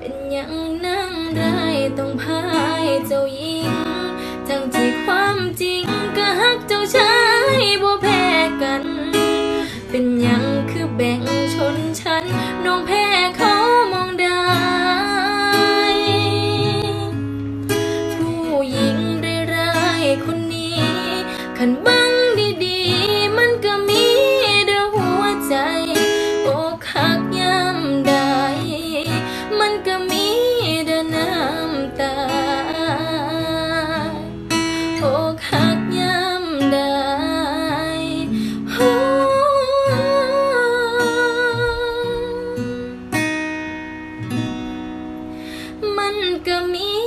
เป็นยังนั่งได้ต้องพายเจ้าหญิง ทั้งที่ความจริงก็ฮักเจ้าชายบ่แพ้กัน เป็นยังคือแบ่งชนชั้นน้องแพ้เขา ตาอกหักย้ำได้มันก็มี